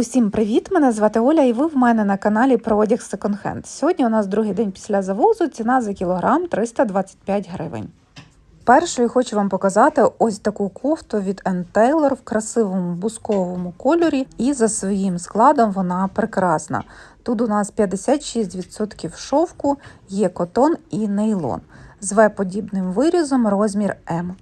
Усім привіт! Мене звати Оля, і ви в мене на каналі про одяг секонд-хенд. Сьогодні у нас другий день після завозу. Ціна за кілограм 325 гривень. Першою хочу вам показати ось таку кофту від Ann Taylor в красивому бусковому кольорі, і за своїм складом вона прекрасна. Тут у нас 56% шовку, є котон і нейлон з В-подібним вирізом розмір М.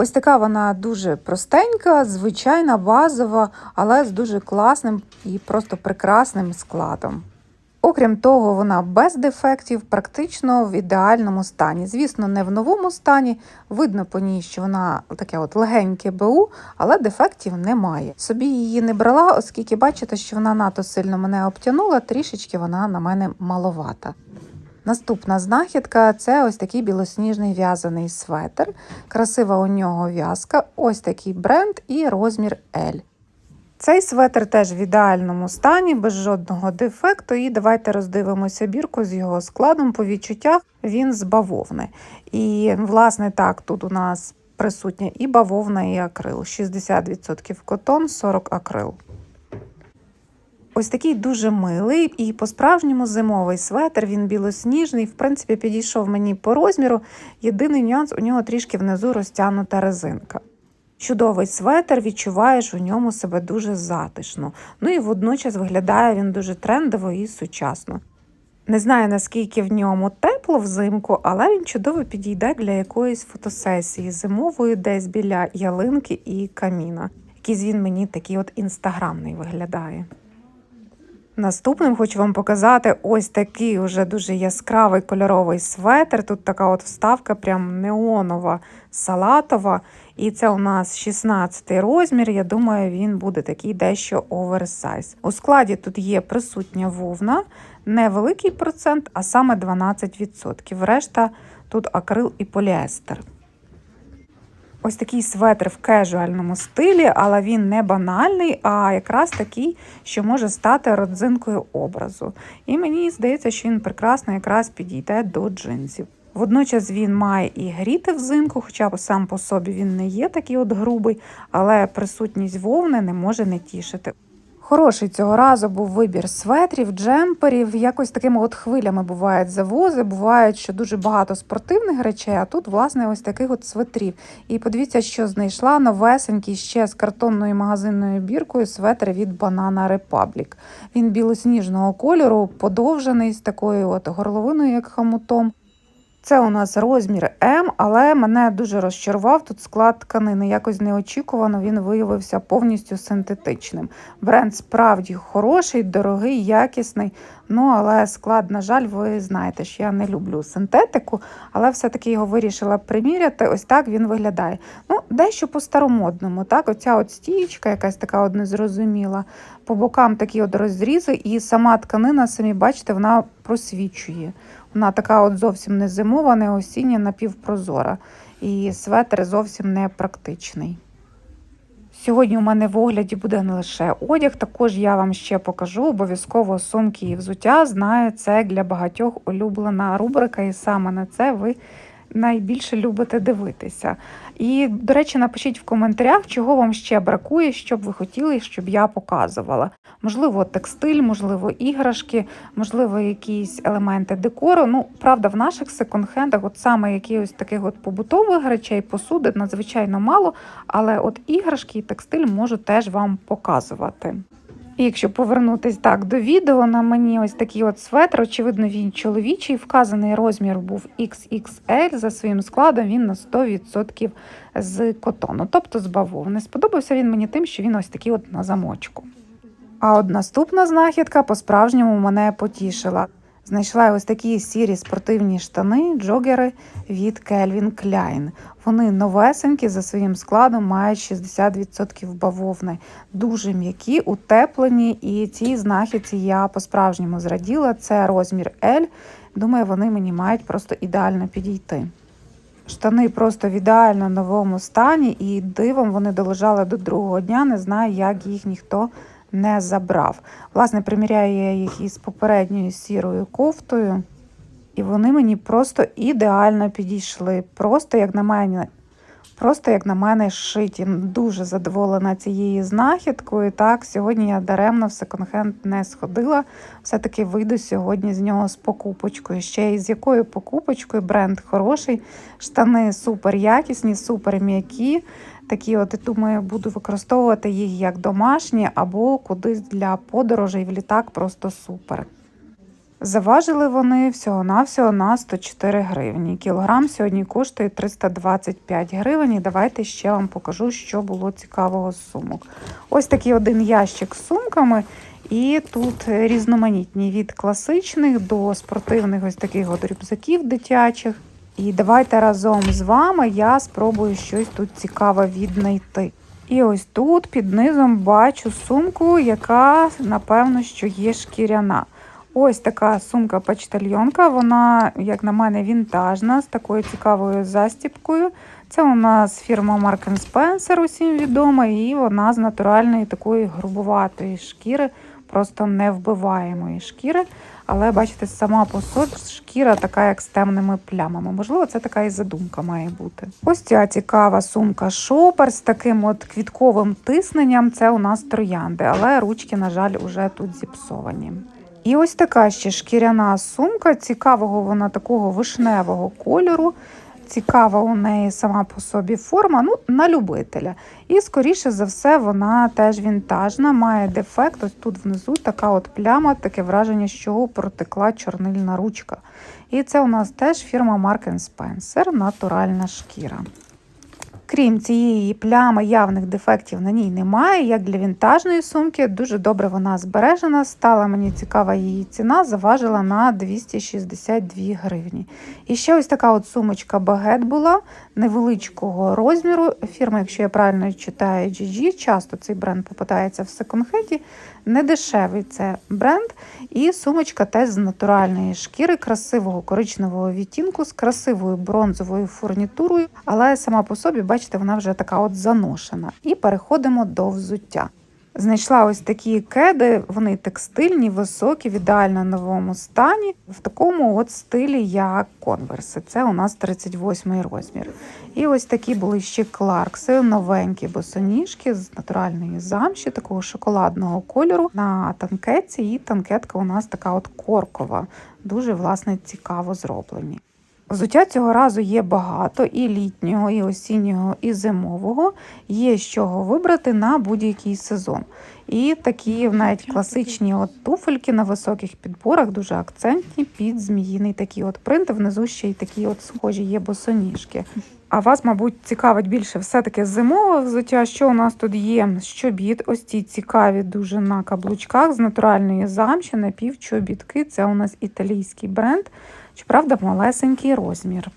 Ось така вона дуже простенька, звичайна, базова, але з дуже класним і просто прекрасним складом. Окрім того, вона без дефектів, практично в ідеальному стані. Звісно, не в новому стані. Видно по ній, що вона таке от легеньке БУ, але дефектів немає. Собі її не брала, оскільки бачите, що вона надто сильно мене обтянула, трішечки вона на мене маловата. Наступна знахідка це ось такий білосніжний в'язаний светр. Красива у нього в'язка, ось такий бренд і розмір L. Цей светр теж в ідеальному стані, без жодного дефекту. І давайте роздивимося бірку з його складом. По відчуттях він з бавовни. І, власне, так, тут у нас присутня і бавовна, і акрил. 60% котон, 40% акрил. Ось такий дуже милий і по-справжньому зимовий светр. Він білосніжний. В принципі, підійшов мені по розміру. Єдиний нюанс у нього трішки внизу розтягнута резинка. Чудовий светр, відчуваєш у ньому себе дуже затишно. Ну і водночас виглядає він дуже трендово і сучасно. Не знаю, наскільки в ньому тепло взимку, але він чудово підійде для якоїсь фотосесії зимової, десь біля ялинки і каміна. Якийсь він мені такий от інстаграмний виглядає. Наступним хочу вам показати ось такий уже дуже яскравий кольоровий светр. Тут така от вставка, прям неонова, салатова. І це у нас 16 розмір. Я думаю, він буде такий дещо оверсайз. У складі тут є присутня вовна, невеликий процент, а саме 12%. Решта тут акрил і поліестер. Ось такий светр в кежуальному стилі, але він не банальний, а якраз такий, що може стати родзинкою образу. І мені здається, що він прекрасно якраз підійде до джинсів. Водночас він має і гріти взимку, хоча сам по собі він не є такий от грубий, але присутність вовни не може не тішити. Хороший цього разу був вибір светрів, джемперів. Якось такими от хвилями бувають завози. Бувають, що дуже багато спортивних речей, а тут, власне, ось таких от светрів. І подивіться, що знайшла новесенький ще з картонною магазинною біркою светр від Banana Republic. Він білосніжного кольору, подовжений з такою от горловиною, як хамутом. Це у нас розмір М, але мене дуже розчарував тут склад тканини. Якось неочікувано він виявився повністю синтетичним. Бренд справді хороший, дорогий, якісний. Ну, але склад, на жаль, ви знаєте, що я не люблю синтетику, але все-таки його вирішила приміряти. Ось так він виглядає. Ну, дещо по-старомодному. так, Оця от стієчка, якась така от незрозуміла. По бокам такі от розрізи, і сама тканина, самі бачите, вона просвічує. Вона така от зовсім не зимова, не осіння, напівпрозора. І светр зовсім не практичний. Сьогодні у мене в огляді буде не лише одяг, також я вам ще покажу обов'язково сумки і взуття. Знаю, це для багатьох улюблена рубрика, і саме на це ви найбільше любите дивитися. І, до речі, напишіть в коментарях, чого вам ще бракує, що б ви хотіли, щоб я показувала. Можливо, текстиль, можливо, іграшки, можливо, якісь елементи декору. Ну, правда, в наших секонд-хендах, от саме якихось таких от побутових речей, посуди надзвичайно мало, але от іграшки і текстиль можу теж вам показувати. І якщо повернутись так до відео, на мені ось такий от светр, очевидно, він чоловічий. Вказаний розмір був XXL, за своїм складом він на 100% з котону, тобто з бавовни. Сподобався він мені тим, що він ось такий от на замочку. А от наступна знахідка по-справжньому мене потішила. Знайшла ось такі сірі спортивні штани, джогери від Calvin Klein. Вони новесенькі за своїм складом мають 60% бавовни, дуже м'які, утеплені, і ці знахідці я по-справжньому зраділа. Це розмір L. Думаю, вони мені мають просто ідеально підійти. Штани просто в ідеально новому стані, і дивом вони долежали до другого дня. Не знаю, як їх ніхто не забрав. Власне, приміряю я їх із попередньою сірою кофтою, і вони мені просто ідеально підійшли. Просто, як на мене, Просто, як на мене, шиті. Дуже задоволена цією знахідкою. Так, сьогодні я даремно в секонд-хенд не сходила. Все-таки вийду сьогодні з нього з покупочкою. Ще й з якою покупочкою бренд хороший, штани супер якісні, супер м'які. Такі, от думаю, буду використовувати їх як домашні або кудись для подорожей в літак. Просто супер. Заважили вони всього-навсього на 104 гривні. Кілограм сьогодні коштує 325 гривень. І давайте ще вам покажу, що було цікавого з сумок. Ось такий один ящик з сумками. І тут різноманітні від класичних до спортивних ось таких от рюкзаків дитячих. І давайте разом з вами я спробую щось тут цікаве віднайти. І ось тут під низом бачу сумку, яка, напевно, що є шкіряна. Ось така сумка-почтальйонка, вона, як на мене, вінтажна, з такою цікавою застіпкою. Це у нас фірма Mark Spencer, усім відома, і вона з натуральної такої грубуватої шкіри, просто невбиваємої шкіри. Але бачите, сама по собі шкіра така, як з темними плямами. Можливо, це така і задумка має бути. Ось ця цікава сумка шопер з таким от квітковим тисненням. Це у нас троянди, але ручки, на жаль, уже тут зіпсовані. І ось така ще шкіряна сумка, цікавого вона такого вишневого кольору. Цікава у неї сама по собі форма, ну, на любителя. І, скоріше за все, вона теж вінтажна, має дефект. Ось тут внизу така от пляма, таке враження, що протекла чорнильна ручка. І це у нас теж фірма Mark Spencer, натуральна шкіра. Крім цієї плями, явних дефектів на ній немає. Як для вінтажної сумки, дуже добре вона збережена. Стала мені цікава її ціна, заважила на 262 гривні. І ще ось така от сумочка багет була невеличкого розміру. Фірма, якщо я правильно читаю, GG, часто цей бренд попадається в секонд-хенді. Не дешевий це бренд. І сумочка теж з натуральної шкіри, красивого коричневого відтінку, з красивою бронзовою фурнітурою, але сама по собі, бачите, вона вже така от заношена. І переходимо до взуття. Знайшла ось такі кеди, вони текстильні, високі, в ідеально новому стані, в такому от стилі, як конверси. Це у нас 38 розмір. І ось такі були ще кларкси, новенькі босоніжки з натуральної замші, такого шоколадного кольору на танкетці. І танкетка у нас така от коркова, дуже власне цікаво зроблені. Взуття цього разу є багато і літнього, і осіннього, і зимового. Є з чого вибрати на будь-який сезон. І такі навіть класичні от туфельки на високих підборах, дуже акцентні, під зміїний такий от принт. Внизу ще й такі от схожі є босоніжки. А вас, мабуть, цікавить більше все-таки зимове взуття. Що у нас тут є? Щобіт, ось ці цікаві дуже на каблучках з натуральної замші, напівчобітки. Це у нас італійський бренд. Щоправда, малесенький розмір.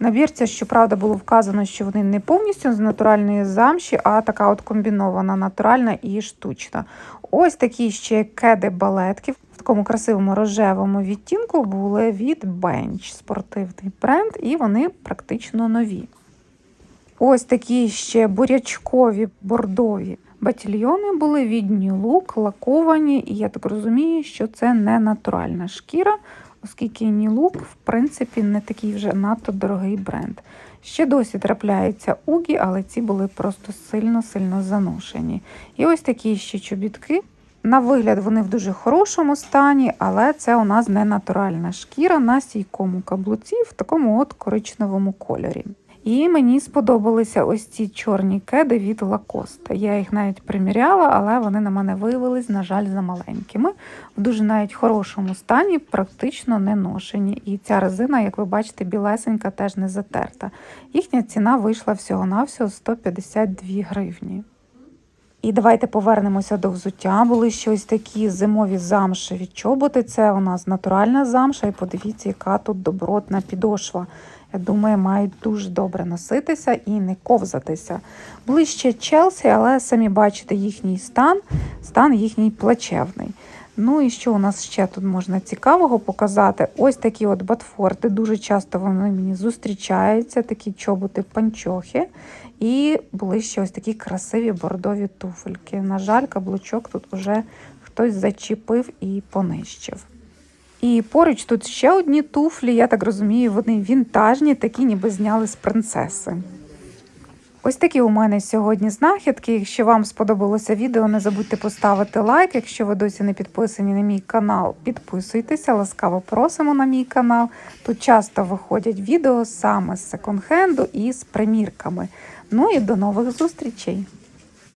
На бірці, щоправда, було вказано, що вони не повністю з натуральної замші, а така от комбінована натуральна і штучна. Ось такі ще кеди-балетки в такому красивому рожевому відтінку були від Bench, спортивний бренд, і вони практично нові. Ось такі ще бурячкові бордові батільйони були від New Look, лаковані, і я так розумію, що це не натуральна шкіра оскільки Нілук, в принципі, не такий вже надто дорогий бренд. Ще досі трапляються угі, але ці були просто сильно-сильно заношені. І ось такі ще чобітки. На вигляд, вони в дуже хорошому стані, але це у нас не натуральна шкіра на стійкому каблуці в такому от коричневому кольорі. І мені сподобалися ось ці чорні кеди від Лакоста. Я їх навіть приміряла, але вони на мене виявились, на жаль, за маленькими. В дуже навіть хорошому стані, практично не ношені. І ця резина, як ви бачите, білесенька теж не затерта. Їхня ціна вийшла всього-навсього 152 гривні. І давайте повернемося до взуття. Були ще ось такі зимові замшеві чоботи. Це у нас натуральна замша, і подивіться, яка тут добротна підошва. Я думаю, мають дуже добре носитися і не ковзатися. Ближче Челсі, але самі бачите їхній стан, стан їхній плачевний. Ну і що у нас ще тут можна цікавого показати? Ось такі от ботфорти. Дуже часто вони мені зустрічаються, такі чоботи панчохи. І були ще ось такі красиві бордові туфельки. На жаль, каблучок тут вже хтось зачепив і понищив. І поруч тут ще одні туфлі, я так розумію, вони вінтажні, такі ніби зняли з принцеси. Ось такі у мене сьогодні знахідки. Якщо вам сподобалося відео, не забудьте поставити лайк. Якщо ви досі не підписані на мій канал, підписуйтеся, ласкаво просимо на мій канал. Тут часто виходять відео саме з секонд-хенду і з примірками. Ну і до нових зустрічей!